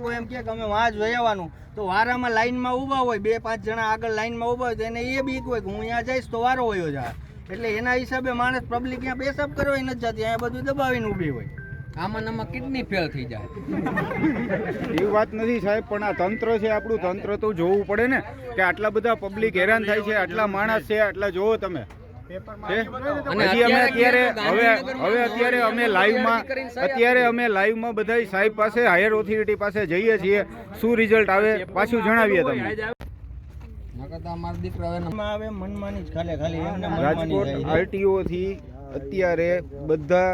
લોકો એમ કે અમે વાં જોઈ આવવાનું. તો વારામાં લાઈનમાં ઊભા હોય બે પાંચ જણા આગળ લાઈનમાં ઊભા હોય તો એને એ બીક હોય કે હું અહીંયા જઈશ તો વારો હોય જાય. એટલે એના હિસાબે માણસ પબ્લિક ત્યાં પેશાબ કરવા નથી જતી અહીંયા બધું દબાવીને ઊભી હોય. આમાં આમાં કિડની ફેલ થઈ જાય. એ વાત નથી સાહેબ પણ આ તંત્ર છે આપણું તંત્ર તો જોવું પડે ને કે આટલા બધા પબ્લિક હેરાન થાય છે આટલા માણસ છે આટલા જોવો તમે. હજી અમે અત્યારે અત્યારે હવે હવે અત્યારે અમે લાઈવમાં અત્યારે અમે લાઈવમાં બધા સાહેબ પાસે હાયર ઓથોરિટી પાસે જઈએ છીએ. શું રિઝલ્ટ આવે પાછું જણાવીએ તમને. નકર તો અમારા દીકરા હવે એમાં આવે મનમાની જ ખાલી ખાલી એમને મનમાની રાજકોટ થાય છે. આરટીઓ થી અત્યારે બધા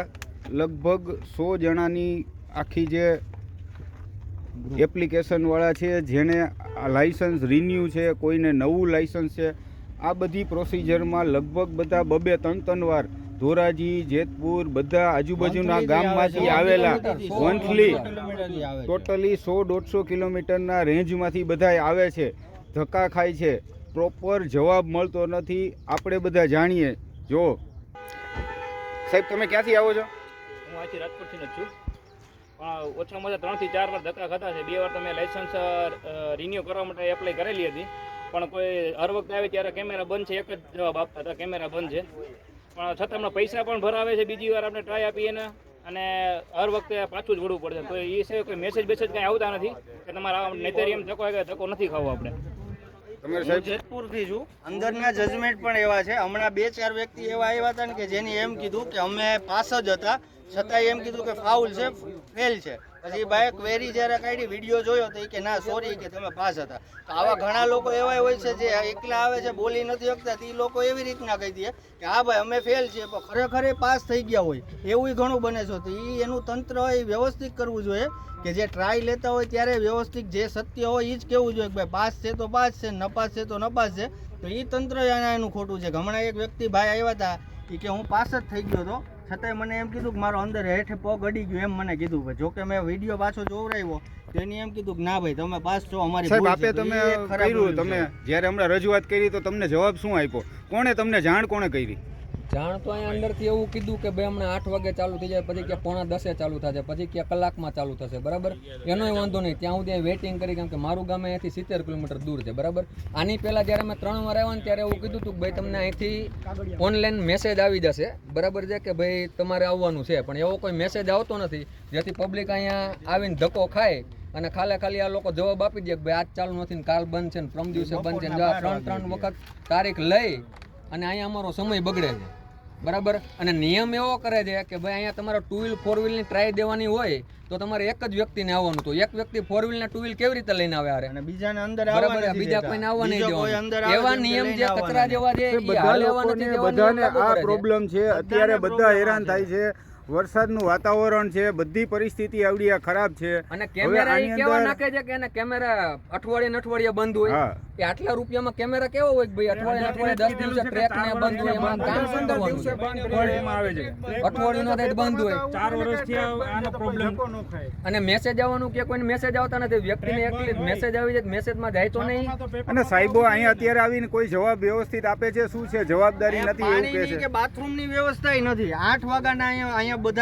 લગભગ સો જણાની આખી જે એપ્લિકેશન વાળા છે જેને આ લાયસન્સ રિન્યુ છે કોઈને નવું લાયસન્સ છે આ બધી પ્રોસિજરમાં લગભગ બધા બબે ત્રણ ત્રણ વાર ધોરાજી જેતપુર બધા આજુબાજુના ગામમાંથી આવેલા. વંથલી. ટોટલી સો દોઢસો કિલોમીટરના રેન્જમાંથી બધા આવે છે. ધક્કા ખાય છે. પ્રોપર જવાબ મળતો નથી. આપણે બધા જાણીએ. જો. સાહેબ તમે ક્યાંથી આવો છો? હું અહીંથી રાજકોટથી જ છું. પણ ઓછામાં ઓછા ત્રણથી ચાર વાર ધક્કા ખાતા છે. બે વાર તમે મેં લાઇસન્સ રિન્યુ કરવા માટે એપ્લાય કરેલી હતી. પણ કોઈ હર વખતે આવે ત્યારે કેમેરા બંધ છે એક જ જવાબ આપતા હતા કેમેરા બંધ છે. પણ છતાં હમણાં પૈસા પણ ભરાવે છે બીજી વાર આપણે ટ્રાય આપીએ ને અને હર વખતે પાછું જ વળવું પડે. છે તો એ સિવાય કોઈ મેસેજ બેસેજ કાંઈ આવતા નથી કે તમારા નેતરી એમ ધક્કો આવે કે ધક્કો નથી ખાવો આપણે. જેતપુરથી છું. અંદરના જજમેન્ટ પણ એવા છે. હમણાં બે ચાર વ્યક્તિ એવા આવ્યા હતા ને કે જેની એમ કીધું કે અમે પાસ જ હતા. છતાંય એમ કીધું કે ફાઉલ છે ફેલ છે. પછી બાઇક વેરી જ્યારે કાઢી વીડિયો જોયો તો એ કે, ના સોરી કે તમે પાસ હતા. તો આવા ઘણા લોકો એવા હોય છે જે એકલા આવે છે, બોલી નથી શકતા, તે લોકો એવી રીતના કહી દે કે, હા, ભાઈ, અમે ફેલ છીએ, પણ ખરેખર પાસ થઈ ગયા હોય. એવું ઘણું બને છે. તો એ એનું તંત્ર એ વ્યવસ્થિત કરવું જોઈએ કે જે ટ્રાય લેતા હોય ત્યારે વ્યવસ્થિત જે સત્ય હોય એ જ કહેવું જોઈએ કે, ભાઈ, પાસ છે તો પાસ છે, નપાસ છે તો નપાસ છે. તો એ તંત્ર એના ખોટું છે. હમણાં એક વ્યક્તિ ભાઈ આવ્યા હતા એ કે હું પાસ જ થઈ ગયો હતો. છતાંય મને એમ કીધું કે મારો અંદર હેઠે પગ અડી ગયો એમ મને કીધું. ભાઈ જોકે મેં વીડિયો પાછો જોવરાવ્યો તેની એમ કીધું કે ના ભાઈ તમે પાસ છો અમારી સાહેબ આપે તમે કર્યું તમે જ્યારે હમણાં રજૂઆત કરી તો તમને જવાબ શું આપ્યો? કોણે તમને જાણ કોણે કરી? જાણ તો અહીંયા અંદરથી એવું કીધું કે ભાઈ હમણાં આઠ વાગે ચાલુ થઈ જાય પછી કે પોણા દસે ચાલુ થશે પછી કે કલાકમાં ચાલુ થશે બરાબર? એનોય વાંધો નહીં. ત્યાં સુધી વેઇટિંગ કરી કેમ કે મારું ગામ અહીંયાથી સિત્તેર કિલોમીટર દૂર છે બરાબર? આની પહેલાં જ્યારે મેં ત્રણ વાર આવ્યા ને ત્યારે એવું કીધું હતું કે ભાઈ તમને અહીંથી ઓનલાઈન મેસેજ આવી જશે બરાબર છે? કે ભાઈ તમારે આવવાનું છે પણ એવો કોઈ મેસેજ આવતો નથી જેથી પબ્લિક અહીંયા આવીને ધક્કો ખાય અને ખાલે ખાલી આ લોકો જવાબ આપી દે કે ભાઈ આજ ચાલુ નથી ને કાલ બંધ છે ને પ્રમ દિવસે બંધ છે ને ત્રણ ત્રણ વખત તારીખ લઈ અને અહીંયા અમારો સમય બગડે છે. બરાબર? અને નિયમ એવો કરે છે કે ભાઈ અહીંયા તમારે ટુ વ્હીલ ફોર વ્હીલની ટ્રાય દેવાની હોય તો તમારે એક જ વ્યક્તિને આવવાનું. હતું એક વ્યક્તિ ફોર વ્હીલ ને ટુ વ્હીલ કેવી રીતે લઈને આવે અને બીજાને અંદર બરાબર? બીજા. કોઈને આવવા નહીં બીજો કોઈ અંદર આવે દેવાનું એવા નિયમ જે કચરા જેવા છે બધાને આ પ્રોબ્લેમ છે. અત્યારે બધા હેરાન થાય છે. વરસાદનું વાતાવરણ છે બધી પરિસ્થિતિ આવડી આ ખરાબ છે. અને કેમેરા કેવા નાખે છે કે એને કેમેરા અઠવાડિયે ને અઠવાડિયે બંધ હોય? કે આટલા રૂપિયામાં કેમેરા કેવો હોય ભાઈ અઠવાડિયે અઠવાડિયે દસ દિવસે ટ્રેક ને બંધ હોય એમાં કામ શું કરવાનું છે. અઠવાડિયું નો બંધ હોય. ચાર વર્ષથી આનો પ્રોબ્લેમ અને મેસેજ આવવાનું કે કોઈને મેસેજ આવતા નથી વ્યક્તિને એકલી મેસેજ આવી જાય મેસેજમાં જાય તો નહીં? અને સાહેબો અહીં અત્યારે આવીને કોઈ જવાબ વ્યવસ્થિત આપે છે શું છે? જવાબદારી નથી એવું કહે છે. કે બાથરૂમની વ્યવસ્થા નથી. આઠ વાગ્યાના અહીંયા અહીંયા બધા